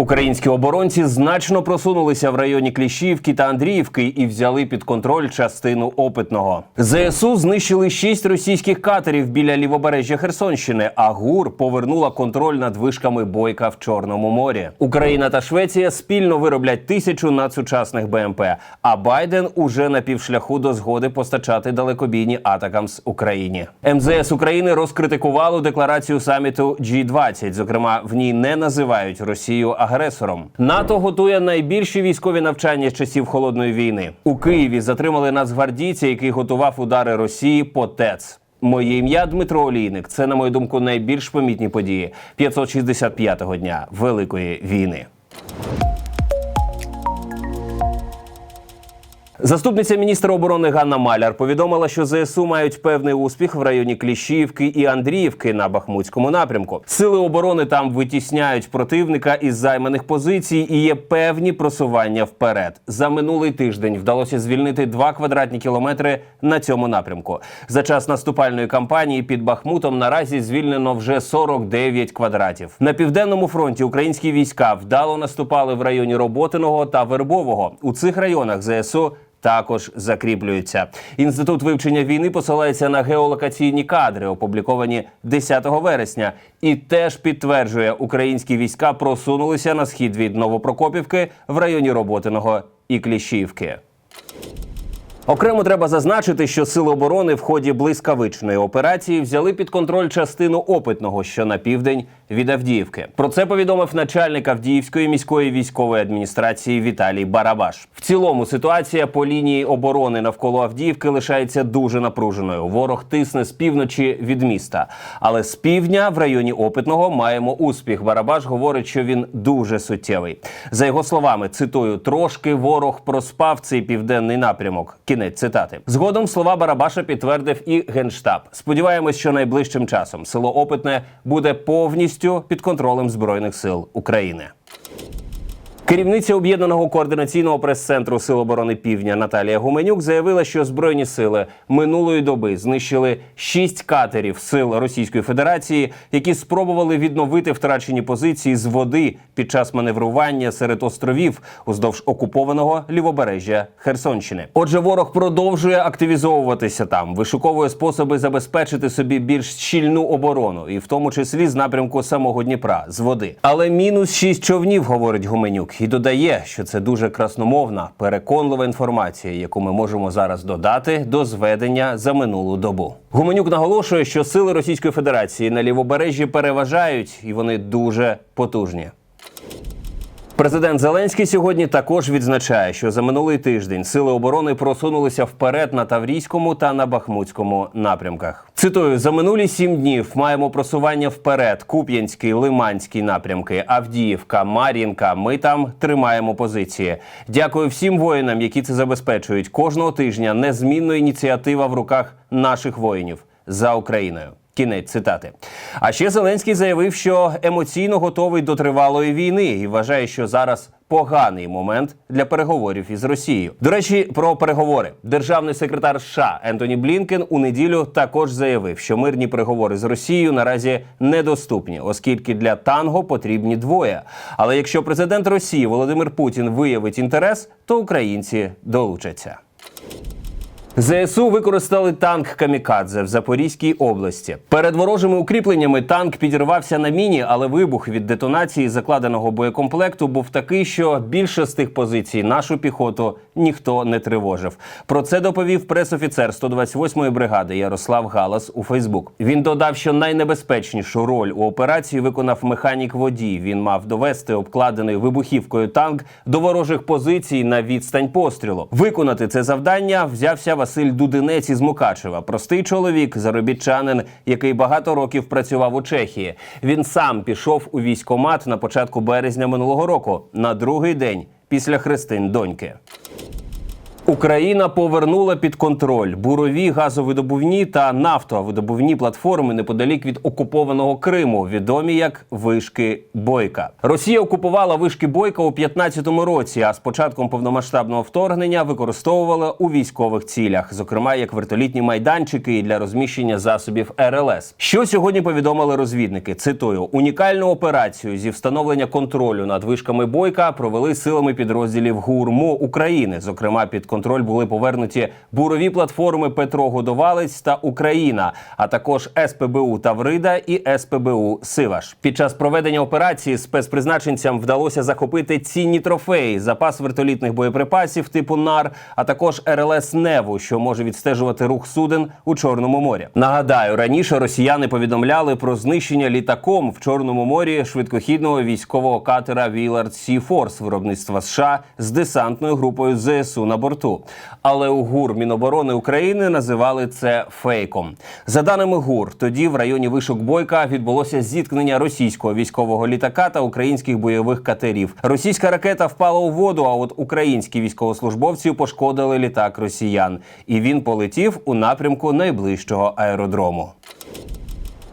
Українські оборонці значно просунулися в районі Кліщівки та Андріївки і взяли під контроль частину опитного. ЗСУ знищили шість російських катерів біля лівобережжя Херсонщини. А ГУР повернула контроль над вишками бойка в Чорному морі. Україна та Швеція спільно вироблять тисячу надсучасних БМП. А Байден уже на півшляху до згоди постачати далекобійні атакамс Україні. МЗС України розкритикувало декларацію саміту G20. Зокрема, в ній не називають Росію агресором. НАТО готує найбільші військові навчання з часів холодної війни. У Києві затримали нацгвардійця, який готував удари Росії по ТЕЦ. Моє ім'я Дмитро Олійник. Це, на мою думку, найбільш помітні події 565-го дня Великої війни. Заступниця міністра оборони Ганна Маляр повідомила, що ЗСУ мають певний успіх в районі Кліщіївки і Андріївки на Бахмутському напрямку. Сили оборони там витісняють противника із займаних позицій і є певні просування вперед. За минулий тиждень вдалося звільнити 2 квадратні кілометри на цьому напрямку. За час наступальної кампанії під Бахмутом наразі звільнено вже 49 квадратів. На південному фронті українські війська вдало наступали в районі Роботиного та Вербового. У цих районах ЗСУ також закріплюються. Інститут вивчення війни посилається на геолокаційні кадри, опубліковані 10 вересня, і теж підтверджує, українські війська просунулися на схід від Новопрокопівки в районі Роботиного і Кліщівки. Окремо треба зазначити, що сили оборони в ході блискавичної операції взяли під контроль частину опитного, що на південь від Авдіївки. Про це повідомив начальник Авдіївської міської військової адміністрації Віталій Барабаш. В цілому ситуація по лінії оборони навколо Авдіївки лишається дуже напруженою. Ворог тисне з півночі від міста, але з півдня в районі опитного маємо успіх. Барабаш говорить, що він дуже суттєвий. За його словами, цитую: трошки ворог проспав цей південний напрямок. Кінець цитати. Згодом слова Барабаша підтвердив і генштаб. Сподіваємось, що найближчим часом село Опитне буде повністю під контролем збройних сил України. Керівниця об'єднаного координаційного прес-центру Сил оборони Півдня Наталія Гуменюк заявила, що збройні сили минулої доби знищили шість катерів сил Російської Федерації, які спробували відновити втрачені позиції з води під час маневрування серед островів уздовж окупованого лівобережжя Херсонщини. Отже, ворог продовжує активізовуватися там, вишуковує способи забезпечити собі більш щільну оборону, і в тому числі з напрямку самого Дніпра з води. Але мінус шість човнів, говорить Гуменюк, і додає, що це дуже красномовна, переконлива інформація, яку ми можемо зараз додати до зведення за минулу добу. Гуменюк наголошує, що сили Російської Федерації на лівобережжі переважають, і вони дуже потужні. Президент Зеленський сьогодні також відзначає, що за минулий тиждень сили оборони просунулися вперед на Таврійському та на Бахмутському напрямках. Цитую: за минулі сім днів маємо просування вперед. Куп'янський, Лиманський напрямки, Авдіївка, Мар'їнка. Ми там тримаємо позиції. Дякую всім воїнам, які це забезпечують. Кожного тижня незмінна ініціатива в руках наших воїнів за Україною. Кінець цитати. А ще Зеленський заявив, що емоційно готовий до тривалої війни і вважає, що зараз поганий момент для переговорів із Росією. До речі, про переговори державний секретар США Ентоні Блінкен у неділю також заявив, що мирні переговори з Росією наразі недоступні, оскільки для танго потрібні двоє. Але якщо президент Росії Володимир Путін виявить інтерес, то українці долучаться. ЗСУ використали танк Камікадзе в Запорізькій області. Перед ворожими укріпленнями танк підірвався на міні, але вибух від детонації закладеного боєкомплекту був такий, що більше з тих позицій нашу піхоту ніхто не тривожив. Про це доповів пресофіцер 128-ї бригади Ярослав Галас у Фейсбук. Він додав, що найнебезпечнішу роль у операції виконав механік водій. Він мав довести обкладений вибухівкою танк до ворожих позицій на відстань пострілу. Виконати це завдання взявся Василь Дудинець із Мукачева. Простий чоловік, заробітчанин, який багато років працював у Чехії. Він сам пішов у військкомат на початку березня минулого року на другий день після хрестин доньки. Україна повернула під контроль бурові газовидобувні та нафтовидобувні платформи неподалік від окупованого Криму, відомі як вишки Бойка. Росія окупувала вишки Бойка у 15-му році, а з початком повномасштабного вторгнення використовувала у військових цілях, зокрема як вертолітні майданчики і для розміщення засобів РЛС. Що сьогодні повідомили розвідники? Цитую: унікальну операцію зі встановлення контролю над вишками Бойка провели силами підрозділів ГУРМО України, зокрема під контроль були повернуті бурові платформи Петро Годовалець та Україна, а також СПБУ Таврида і СПБУ Сиваш. Під час проведення операції спецпризначенцям вдалося захопити цінні трофеї, запас вертолітних боєприпасів типу НАР, а також РЛС Неву, що може відстежувати рух суден у Чорному морі. Нагадаю, раніше росіяни повідомляли про знищення літаком в Чорному морі швидкохідного військового катера Вілард Сі Форс виробництва США з десантною групою ЗСУ на борту. Але у ГУР Міноборони України називали це фейком. За даними ГУР, тоді в районі вишок Бойка відбулося зіткнення російського військового літака та українських бойових катерів. Російська ракета впала у воду. А от українські військовослужбовці пошкодили літак росіян, і він полетів у напрямку найближчого аеродрому.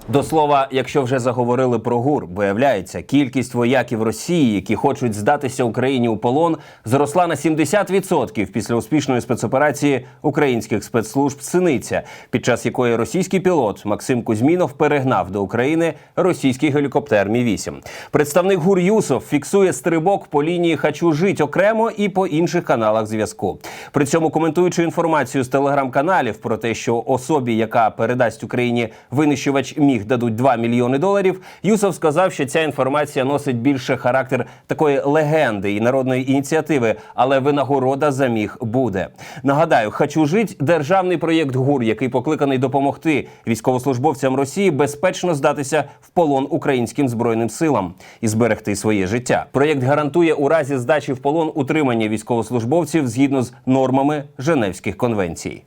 До слова, якщо вже заговорили про ГУР, виявляється, кількість вояків Росії, які хочуть здатися Україні у полон, зросла на 70% після успішної спецоперації українських спецслужб Синиця, під час якої російський пілот Максим Кузьмінов перегнав до України російський гелікоптер Мі 8 Представник ГУР Юсов фіксує стрибок по лінії Хачу жить окремо і по інших каналах зв'язку. При цьому коментуючи інформацію з телеграм-каналів про те, що особі, яка передасть Україні винищувач міг дадуть 2 мільйони доларів. Юсов сказав, що ця інформація носить більше характер такої легенди і народної ініціативи, але винагорода за міг буде. Нагадаю, «Хочу жить» – державний проєкт ГУР, який покликаний допомогти військовослужбовцям Росії безпечно здатися в полон українським збройним силам і зберегти своє життя. Проєкт гарантує у разі здачі в полон утримання військовослужбовців згідно з нормами Женевських конвенцій.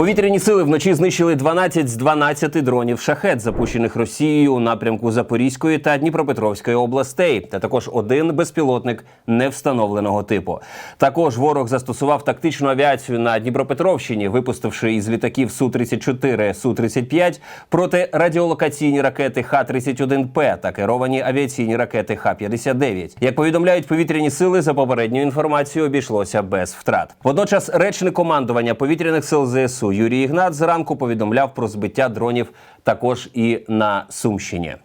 Повітряні сили вночі знищили 12 з 12 дронів шахет, запущених Росією у напрямку Запорізької та Дніпропетровської областей, та також один безпілотник невстановленого типу. Також ворог застосував тактичну авіацію на Дніпропетровщині, випустивши із літаків су 34 су 35 протирадіолокаційні ракети Х-31П та керовані авіаційні ракети Х-59. Як повідомляють повітряні сили, за попередньою інформацією обійшлося без втрат. Водночас, речник командування повітряних сил ЗСУ Юрій Ігнат зранку повідомляв про збиття дронів також і на Сумщині.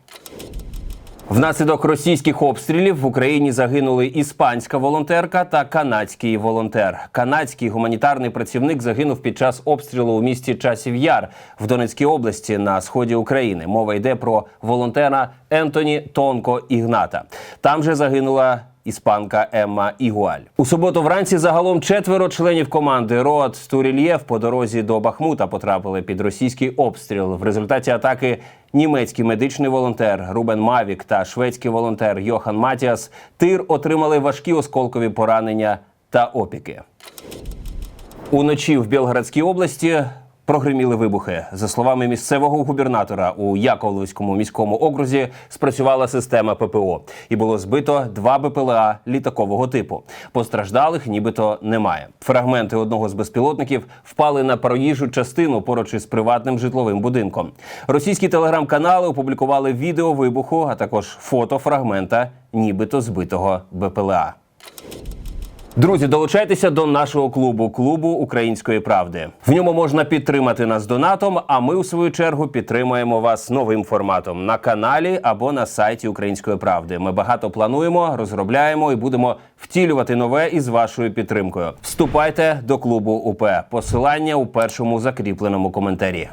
Внаслідок російських обстрілів в Україні загинули іспанська волонтерка та канадський волонтер. Канадський гуманітарний працівник загинув під час обстрілу у місті Часів Яр в Донецькій області на сході України. Мова йде про волонтера Ентоні Тонко Ігната. Там же загинула. Іспанка Емма Ігуаль у суботу вранці загалом четверо членів команди Роад Турільєв по дорозі до Бахмута потрапили під російський обстріл. В результаті атаки німецький медичний волонтер Рубен Мавік та шведський волонтер Йохан Матіас Тир отримали важкі осколкові поранення та опіки. Уночі в Білградській області прогриміли вибухи. За словами місцевого губернатора у Яковлевському міському окрузі спрацювала система ППО і було збито два БПЛА літакового типу. Постраждалих нібито немає. Фрагменти одного з безпілотників впали на проїжджу частину поруч із приватним житловим будинком. Російські телеграм-канали опублікували відео вибуху, а також фото фрагмента нібито збитого БПЛА. Друзі, долучайтеся до нашого клубу клубу української правди. В ньому можна підтримати нас донатом. А ми, у свою чергу, підтримуємо вас новим форматом на каналі або на сайті Української правди. Ми багато плануємо, розробляємо і будемо втілювати нове із вашою підтримкою. Вступайте до клубу УП. Посилання у першому закріпленому коментарі.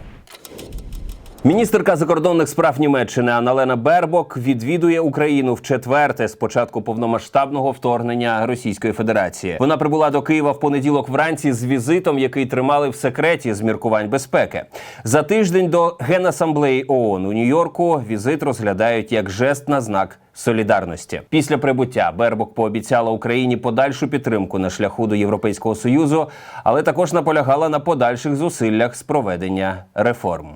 Міністерка закордонних справ Німеччини Аналена Бербок відвідує Україну в четверте з початку повномасштабного вторгнення Російської Федерації. Вона прибула до Києва в понеділок вранці з візитом, який тримали в секреті з міркувань безпеки. За тиждень до генасамблеї ООН у Нью-Йорку візит розглядають як жест на знак. Солідарності після прибуття Бербок пообіцяла Україні подальшу підтримку на шляху до Європейського союзу, але також наполягала на подальших зусиллях з проведення реформ.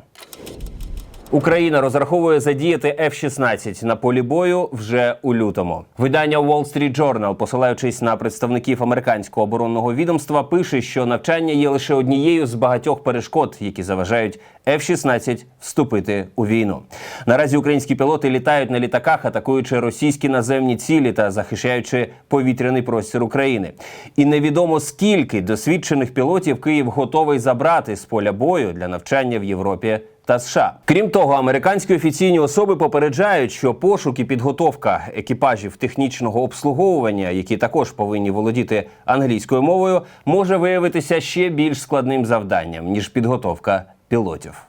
Україна розраховує задіяти F-16 на полі бою вже у лютому. Видання Wall Street Journal, посилаючись на представників американського оборонного відомства, пише, що навчання є лише однією з багатьох перешкод, які заважають F-16 вступити у війну. Наразі українські пілоти літають на літаках, атакуючи російські наземні цілі та захищаючи повітряний простір України. І невідомо скільки досвідчених пілотів Київ готовий забрати з поля бою для навчання в Європі та США. Крім того, американські офіційні особи попереджають, що пошук і підготовка екіпажів технічного обслуговування, які також повинні володіти англійською мовою, може виявитися ще більш складним завданням ніж підготовка пілотів.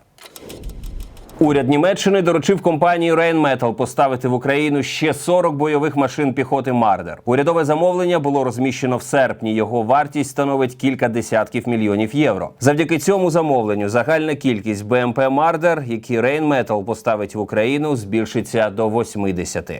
Уряд Німеччини доручив компанії Rheinmetall поставити в Україну ще 40 бойових машин піхоти Мардер. Урядове замовлення було розміщено в серпні. Його вартість становить кілька десятків мільйонів євро. Завдяки цьому замовленню загальна кількість БМП Мардер, які Rheinmetall поставить в Україну, збільшиться до 80.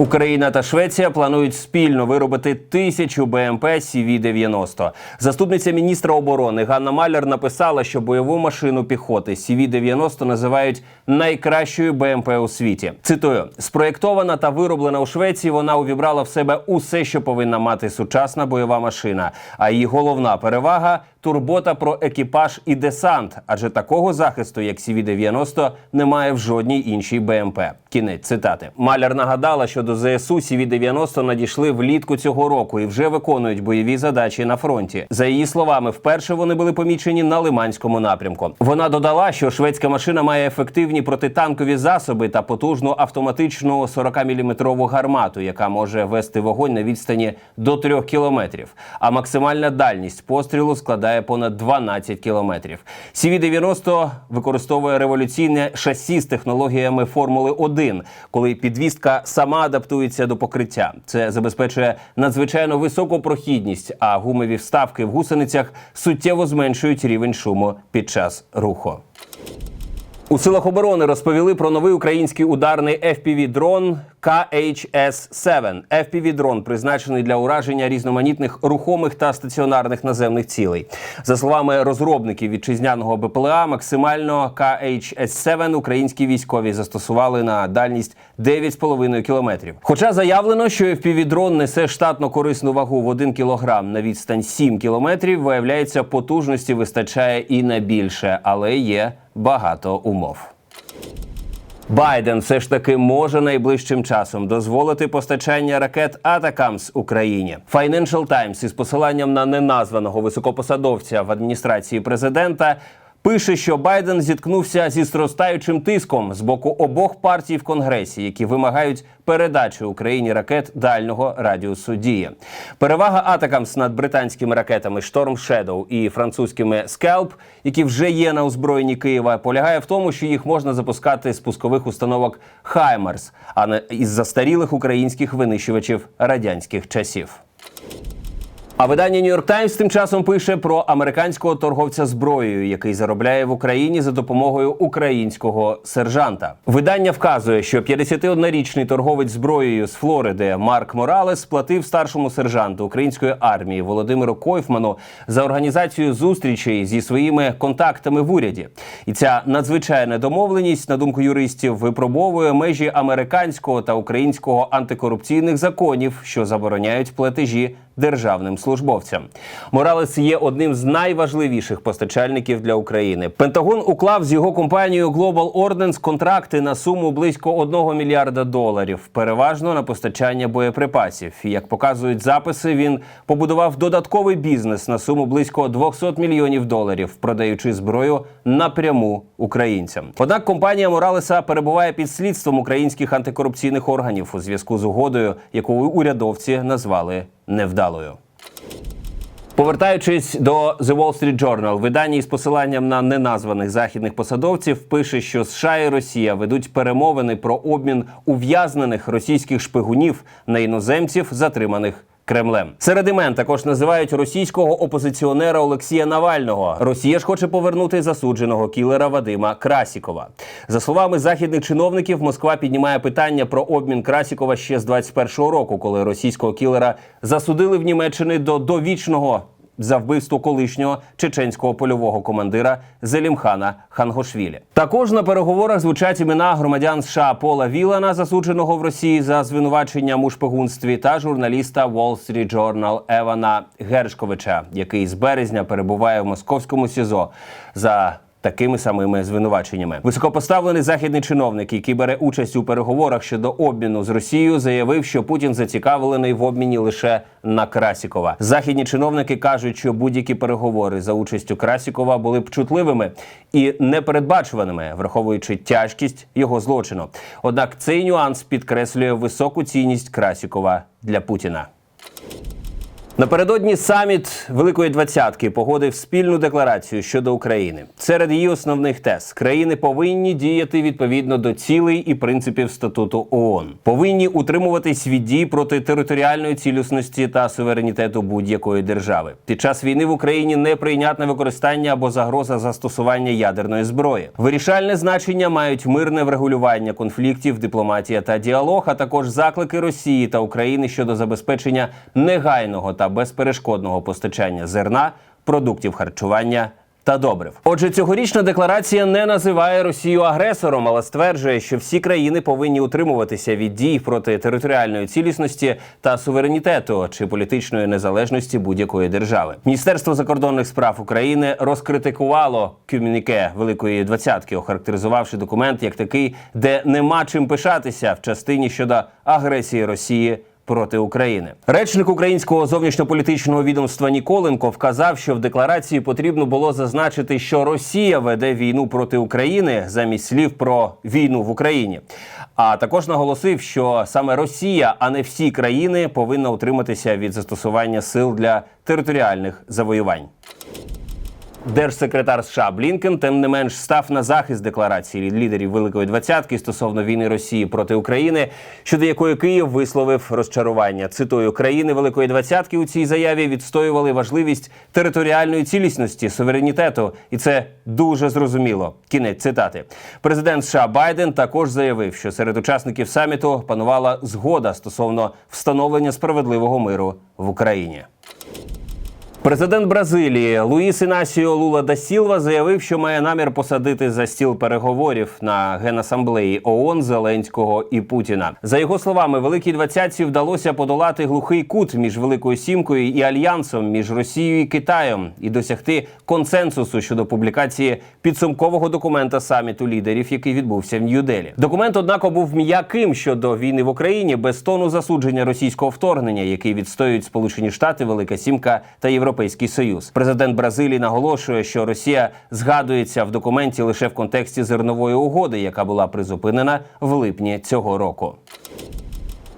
Україна та Швеція планують спільно виробити тисячу БМП CV-90. Заступниця міністра оборони Ганна Маляр написала, що бойову машину піхоти CV-90 називають найкращою БМП у світі. Цитую: спроєктована та вироблена у Швеції. Вона увібрала в себе усе, що повинна мати сучасна бойова машина. А її головна перевага турбота про екіпаж і десант, адже такого захисту, як CV-90, немає в жодній іншій БМП. Кінець цитати. Маляр нагадала, що до ЗСУ CV-90 надійшли влітку цього року і вже виконують бойові задачі на фронті. За її словами, вперше вони були помічені на Лиманському напрямку. Вона додала, що шведська машина має ефективні протитанкові засоби та потужну автоматичну 40-мм гармату, яка може вести вогонь на відстані до 3 кілометрів. А максимальна дальність пострілу складає понад 12 кілометрів. CV-90 використовує революційне шасі з технологіями Формули 1, коли підвістка сама адаптується до покриття. Це забезпечує надзвичайно високу прохідність, а гумові вставки в гусеницях суттєво зменшують рівень шуму під час руху. У силах оборони розповіли про новий український ударний FPV-дрон KHS-7. FPV-дрон призначений для ураження різноманітних рухомих та стаціонарних наземних цілей. За словами розробників вітчизняного БПЛА, максимально KHS-7 українські військові застосували на дальність 9,5 кілометрів. Хоча заявлено, що FPV-дрон несе штатно корисну вагу в 1 кілограм на відстань 7 кілометрів, виявляється, потужності вистачає і на більше, але є багато умов. Байден все ж таки може найближчим часом дозволити постачання ракет Атакамс Україні. Financial Times із посиланням на неназваного високопосадовця в адміністрації президента. Пише, що Байден зіткнувся зі зростаючим тиском з боку обох партій в Конгресі, які вимагають передачі Україні ракет дальнього радіусу дії. Перевага Атакамс над британськими ракетами Storm Shadow і французькими Scalp, які вже є на озброєнні Києва, полягає в тому, що їх можна запускати з пускових установок Хаймерс, а не із застарілих українських винищувачів радянських часів. А видання York Times тим часом пише про американського торговця зброєю, який заробляє в Україні за допомогою українського сержанта. Видання вказує, що 51-річний торговець зброєю з Флориди Марк Моралес платив старшому сержанту української армії Володимиру Койфману за організацію зустрічей зі своїми контактами в уряді. І ця надзвичайна домовленість, на думку юристів, випробовує межі американського та українського антикорупційних законів, що забороняють платежі державним службовцям. Моралес є одним з найважливіших постачальників для України. Пентагон уклав з його компанією Global Ordnance контракти на суму близько 1 мільярда доларів, переважно на постачання боєприпасів. І, Як показують записи, він побудував додатковий бізнес на суму близько 200 мільйонів доларів, продаючи зброю напряму українцям. Однак компанія Моралеса перебуває під слідством українських антикорупційних органів у зв'язку з угодою, яку урядовці назвали невдалою. Повертаючись до The Wall Street Journal, видання із посиланням на неназваних західних посадовців пише, що США і Росія ведуть перемовини про обмін ув'язнених російських шпигунів на іноземців, затриманих. Кремлем серед імен також називають російського опозиціонера Олексія Навального. Росія ж хоче повернути засудженого кілера Вадима Красікова. За словами західних чиновників, Москва піднімає питання про обмін Красікова ще з 21-го року, коли російського кілера засудили в Німеччині до довічного за вбивство колишнього чеченського польового командира Зелімхана Хангошвілі. Також на переговорах звучать імена громадян США Пола Вілана, засудженого в Росії за звинуваченням у шпигунстві, та журналіста Wall Street Journal Евана Гершковича, який з березня перебуває в московському СІЗО за такими самими звинуваченнями. Високопоставлений західний чиновник, який бере участь у переговорах щодо обміну з Росією, заявив, що Путін зацікавлений в обміні лише на Красікова. Західні чиновники кажуть, що будь-які переговори за участю Красікова були б чутливими і непередбачуваними, враховуючи тяжкість його злочину. Однак цей нюанс підкреслює високу цінність Красікова для Путіна. Напередодні саміт Великої Двадцятки погодив спільну декларацію щодо України. Серед її основних тез країни повинні діяти відповідно до цілей і принципів статуту ООН. Повинні утримуватись від дій проти територіальної цілісності та суверенітету будь-якої держави. Під час війни в Україні неприйнятне використання або загроза застосування ядерної зброї. Вирішальне значення мають мирне врегулювання конфліктів, дипломатія та діалог, а також заклики Росії та України щодо забезпечення негайного та безперешкодного постачання зерна, продуктів харчування. Та добрив. Отже, цьогорічна декларація не називає Росію агресором, але стверджує, що всі країни повинні утримуватися від дій проти територіальної цілісності та суверенітету чи політичної незалежності будь-якої держави. Міністерство закордонних справ України розкритикувало комюніке Великої Двадцятки, охарактеризувавши документ як такий, де нема чим пишатися в частині щодо агресії Росії проти України. Речник українського зовнішньополітичного відомства Ніколенко вказав, що в декларації потрібно було зазначити, що Росія веде війну проти України замість слів про війну в Україні. А також наголосив, що саме Росія, а не всі країни, повинна утриматися від застосування сил для територіальних завоювань. Держсекретар США Блінкен, тим не менш, став на захист декларації лідерів Великої Двадцятки стосовно війни Росії проти України, щодо якої Київ висловив розчарування. Цитую країни Великої Двадцятки у цій заяві відстоювали важливість територіальної цілісності, суверенітету, і це дуже зрозуміло. Кінець цитати. Президент США Байден також заявив, що серед учасників саміту панувала згода стосовно встановлення справедливого миру в Україні. Президент Бразилії Луїс Інасіо Лула да Сілва заявив, що має намір посадити за стіл переговорів на генасамблеї ООН Зеленського і Путіна. За його словами, великій двадцятці вдалося подолати глухий кут між Великою Сімкою і альянсом між Росією і Китаєм і досягти консенсусу щодо публікації підсумкового документа саміту лідерів, який відбувся в Нью-Делі. Документ, однак, був м'яким щодо війни в Україні без тону засудження російського вторгнення, який відстоюють Сполучені Штати, Велика Сімка та Європейський Союз. Президент Бразилії наголошує, що Росія згадується в документі лише в контексті зернової угоди, яка була призупинена в липні цього року.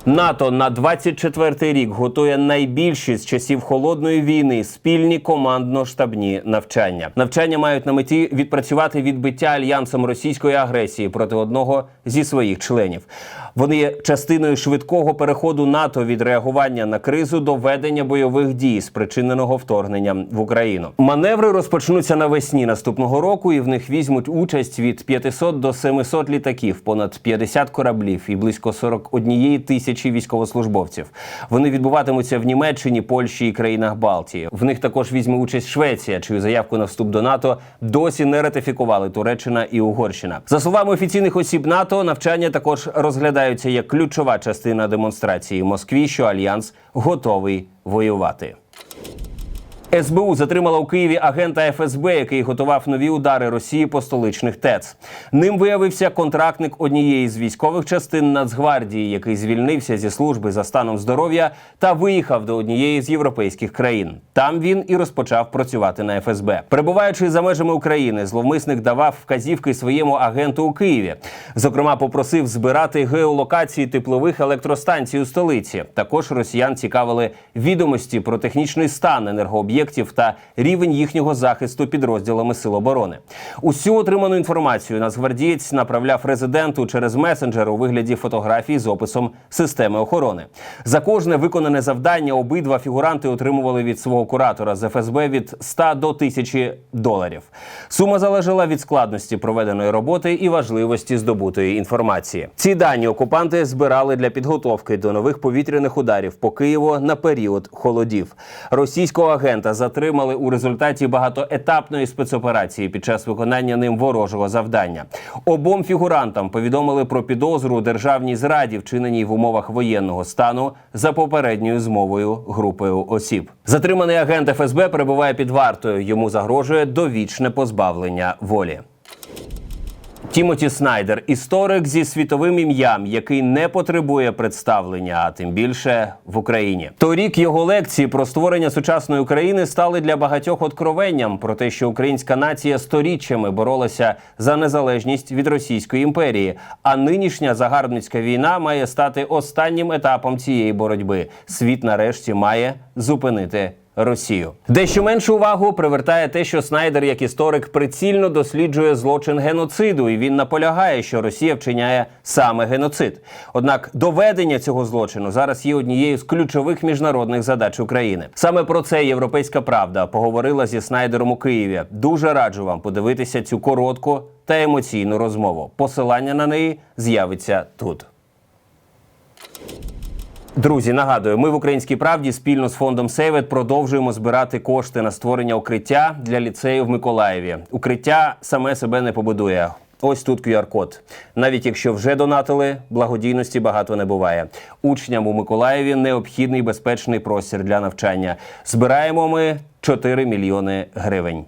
НАТО на 24-й рік готує найбільші з часів холодної війни спільні командно-штабні навчання. Навчання мають на меті відпрацювати відбиття альянсом російської агресії проти одного зі своїх членів. Вони є частиною швидкого переходу НАТО від реагування на кризу до ведення бойових дій, спричиненого вторгненням в Україну. Маневри розпочнуться навесні наступного року, і в них візьмуть участь від 500 до 700 літаків, понад 50 кораблів і близько 41 тисячі військовослужбовців. Вони відбуватимуться в Німеччині, Польщі і країнах Балтії. В них також візьме участь Швеція, чию заявку на вступ до НАТО досі не ратифікували Туреччина і Угорщина. За словами офіційних осіб НАТО, навчання також розглядаються як ключова частина демонстрації Москві, що альянс готовий воювати. СБУ затримала у Києві агента ФСБ, який готував нові удари Росії по столичних ТЕЦ. Ним виявився контрактник однієї з військових частин Нацгвардії, який звільнився зі служби за станом здоров'я та виїхав до однієї з європейських країн. Там він і розпочав працювати на ФСБ. Перебуваючи за межами України, зловмисник давав вказівки своєму агенту у Києві. Зокрема, попросив збирати геолокації теплових електростанцій у столиці. Також росіян цікавили відомості про технічний стан енергооб'єктів та рівень їхнього захисту підрозділами Сил оборони. Усю отриману інформацію нацгвардієць направляв резиденту через месенджер у вигляді фотографій з описом системи охорони. За кожне виконане завдання обидва фігуранти отримували від свого куратора з ФСБ від 100 до 1000 доларів. Сума залежала від складності проведеної роботи і важливості здобутої інформації. Ці дані окупанти збирали для підготовки до нових повітряних ударів по Києву на період холодів. Російського агента Затримали у результаті багатоетапної спецоперації під час виконання ним ворожого завдання. Обом фігурантам повідомили про підозру у державній зраді, вчиненій в умовах воєнного стану за попередньою змовою групою осіб. Затриманий агент ФСБ перебуває під вартою. Йому загрожує довічне позбавлення волі. Тімоті Снайдер історик зі світовим ім'ям, який не потребує представлення, а тим більше в Україні. Торік його лекції про створення сучасної України стали для багатьох откровенням про те, що українська нація сторіччями боролася за незалежність від Російської імперії. А нинішня загарбницька війна має стати останнім етапом цієї боротьби. Світ нарешті має зупинити. Росію дещо меншу увагу привертає те, що Снайдер, як історик, прицільно досліджує злочин геноциду, і він наполягає, що Росія вчиняє саме геноцид. Однак доведення цього злочину зараз є однією з ключових міжнародних задач України. Саме про це європейська правда поговорила зі Снайдером у Києві. Дуже раджу вам подивитися цю коротку та емоційну розмову. Посилання на неї з'явиться тут. Друзі, нагадую, ми в Українській правді спільно з фондом Сейвет продовжуємо збирати кошти на створення укриття для ліцею в Миколаєві. Укриття саме себе не побудує. Ось тут QR-код. Навіть якщо вже донатили, благодійності багато не буває. Учням у Миколаєві необхідний безпечний простір для навчання. Збираємо ми 4 мільйони гривень.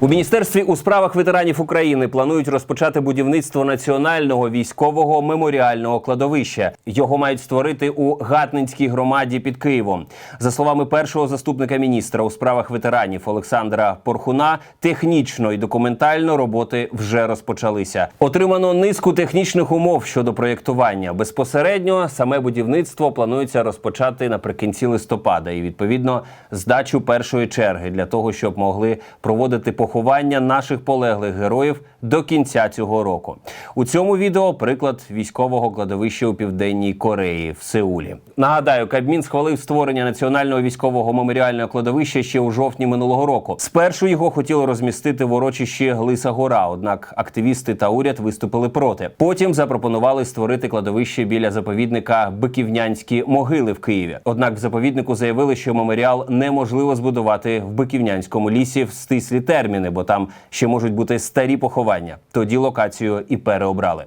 У міністерстві у справах ветеранів України планують розпочати будівництво національного військового меморіального кладовища. Його мають створити у Гатнинській громаді під Києвом. За словами першого заступника міністра у справах ветеранів Олександра Порхуна, технічно і документально роботи вже розпочалися. Отримано низку технічних умов щодо проєктування. Безпосередньо саме будівництво планується розпочати наприкінці листопада, і відповідно здачу першої черги для того, щоб могли проводити поховання наших полеглих героїв до кінця цього року. У цьому відео приклад військового кладовища у південній Кореї в Сеулі. Нагадаю, Кабмін схвалив створення національного військового меморіального кладовища ще у жовтні минулого року. Спершу його хотіли розмістити в урочищі Лиса Гора, однак активісти та уряд виступили проти. Потім запропонували створити кладовище біля заповідника Биківнянські могили в Києві. Однак в заповіднику заявили, що меморіал неможливо збудувати в Биківнянському лісі в стислі терміни, бо там ще можуть бути старі поховання. Тоді локацію і переобрали.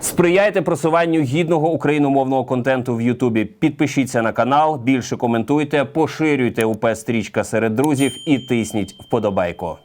Сприяйте просуванню гідного україномовного контенту в Ютубі. Підпишіться на канал, більше коментуйте, поширюйте УП стрічка серед друзів і тисніть вподобайку.